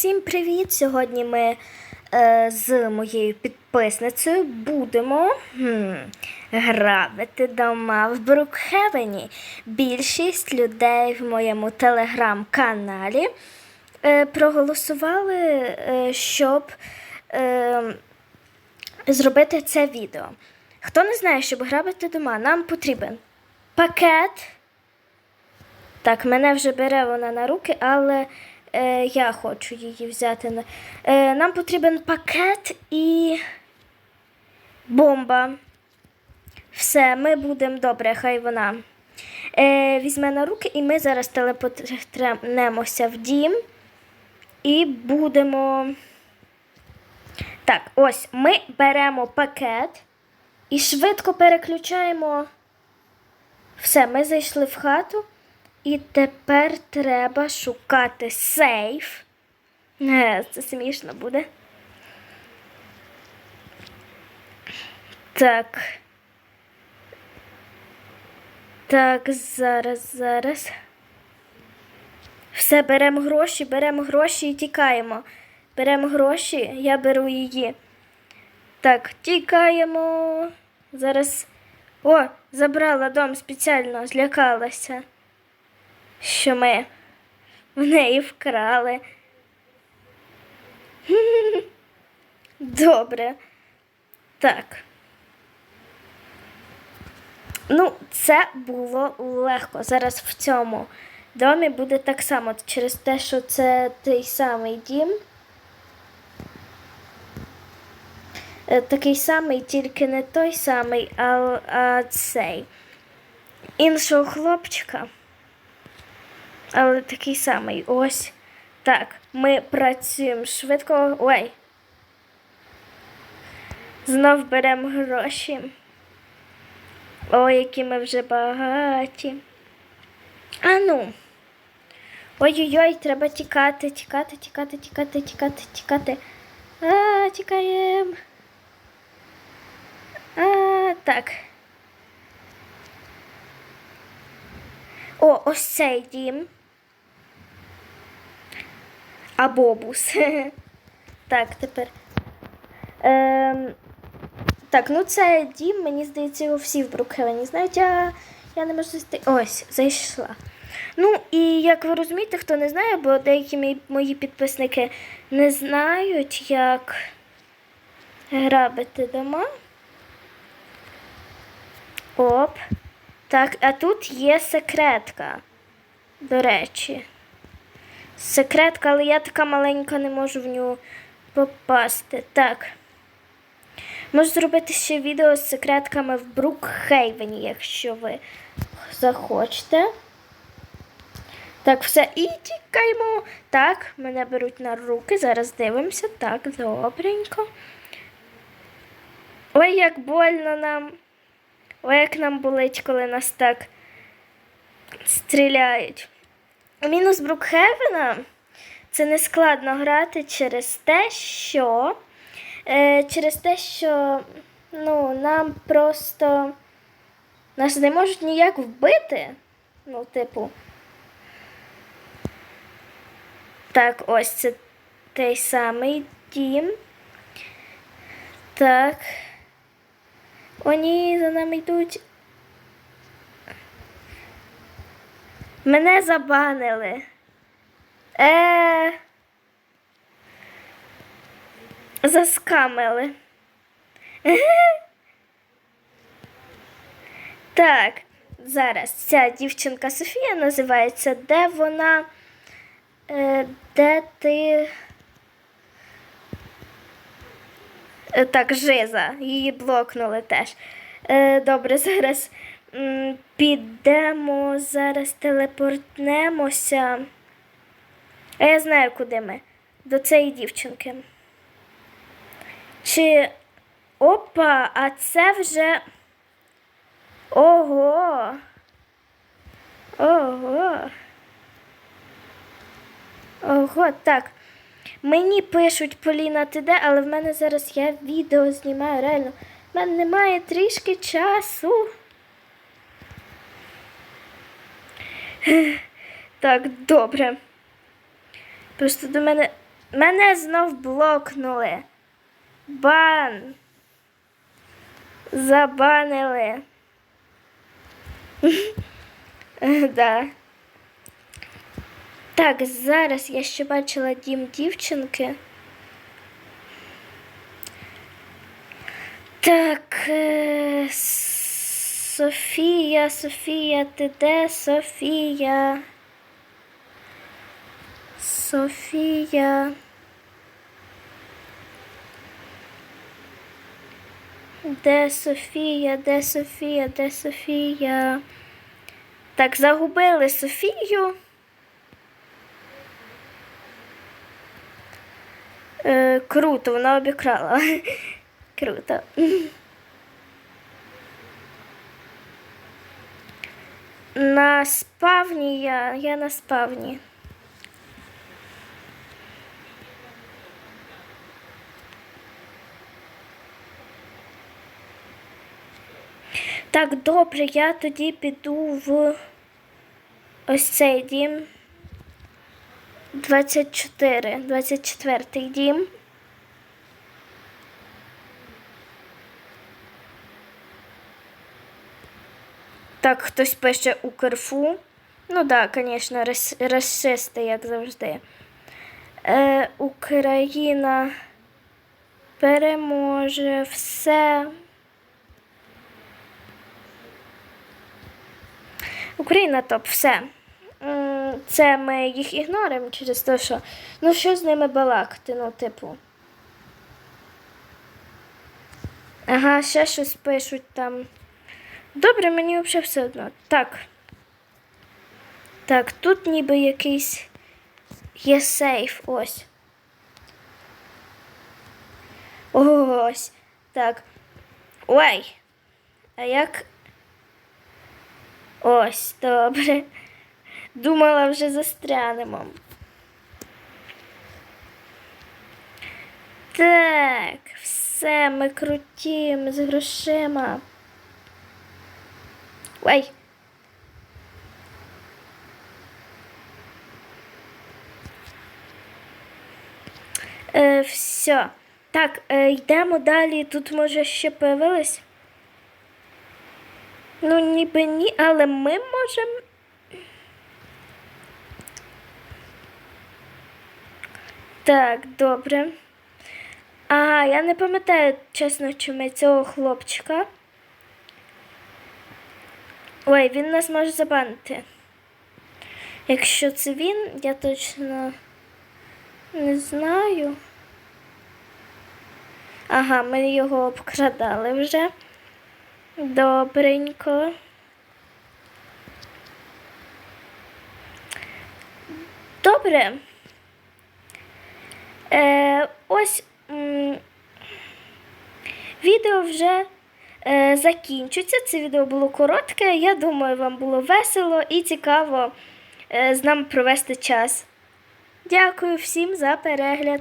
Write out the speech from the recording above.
Всім привіт! Сьогодні ми е, з моєю підписницею будемо хм, грабити дома в Брукхевені. Більшість людей в моєму телеграм-каналі е, проголосували, е, щоб е, зробити це відео. Хто не знає, щоб грабити дома, нам потрібен пакет. Так, мене вже бере вона на руки, але е, я хочу її взяти. Е, нам потрібен пакет і бомба. Все, ми будемо добре, хай вона е, візьме на руки, і ми зараз телепортнемося в дім і будемо. Так, ось ми беремо пакет і швидко переключаємо. Все, ми зайшли в хату. І тепер треба шукати сейф. Е, Це смішно буде. Так. Так, зараз, зараз. Все, беремо гроші, беремо гроші і тікаємо. Беремо гроші, я беру її. Так, тікаємо. Зараз. О, забрала дом спеціально, злякалася що ми в неї вкрали. Добре. Так. Ну, це було легко. Зараз в цьому домі буде так само через те, що це той самий дім. Е, Такий самий, тільки не той самий, а, а цей. Іншого хлопчика. Але такий самий. Ось. Так, ми працюємо швидко. Ой. Знов беремо гроші. Ой, які ми вже багаті. А ну. Ой-ой-ой, треба тікати, тікати, тікати, тікати, тікати, тікати. А, тікаємо. А, так. О, ось цей дім. А бобус. так, тепер. Ем, так, ну це дім, мені здається, його всі в Брукхевені знають, а я не можу зайти. Ось, зайшла. Ну, і як ви розумієте, хто не знає, бо деякі мої підписники не знають, як грабити дома. Оп. Так, а тут є секретка. До речі. Секретка, але я така маленька, не можу в нього попасти. Так. Можу зробити ще відео з секретками в Брукхейвені, якщо ви захочете. Так, все, і тікаємо. Так, мене беруть на руки. Зараз дивимося. Так, добренько. Ой, як больно нам. Ой, як нам болить, коли нас так стріляють. Мінус Брукхевена це не складно грати через те, що е, через те, що ну, нам просто нас не можуть ніяк вбити. Ну, типу. Так, ось це той самий дім. Так. О, ні, за нами йдуть. Мене забанили. Е. Заскамили. Так, зараз ця дівчинка Софія називається, де вона. Е, де ти. Е, Так, Жиза, її блокнули теж. Е, добре, зараз підемо, зараз телепортнемося. А я знаю, куди ми. До цієї дівчинки. Чи. Опа, а це вже. Ого. Ого. Ого, так. Мені пишуть Поліна, ти де, але в мене зараз я відео знімаю, реально. В мене немає трішки часу. Так, добре. Просто до мене Мене знов блокнули. Бан. Забанили. да. Так, зараз я ще бачила дім дівчинки. Так, е, Софія, Софія, ти де Софія? Софія. Де Софія, де Софія, де Софія? Так, загубили Софію. Е, круто, вона обікрала. Круто. На спавні я, я на спавні. Так, добре, я тоді піду в ось цей дім. 24, 24 дім. Так, хтось пише у керфу. Ну так, да, звісно, расисти, як завжди. Е, Україна переможе все. Україна топ, все. Це ми їх ігноримо через те, що ну що з ними балакати, ну, типу. Ага, ще щось пишуть там. Добре, мені взагалі все одно. Так. Так, тут ніби якийсь є сейф. Ось. Ось. Так. Ой. А як. Ось, добре. Думала, вже застрянемо. Так, все, ми круті, ми з грошима. Ой. Е, все. Так, е, йдемо далі. Тут може ще появилось. Ну, ніби ні, але ми можемо. Так, добре. Ага, я не пам'ятаю, чесно, чому цього хлопчика. Ой, він нас може забанити. Якщо це він, я точно не знаю. Ага, ми його обкрадали вже. Добренько. Добре. Е, ось м, відео вже закінчується. Це відео було коротке. Я думаю, вам було весело і цікаво е, з нами провести час. Дякую всім за перегляд.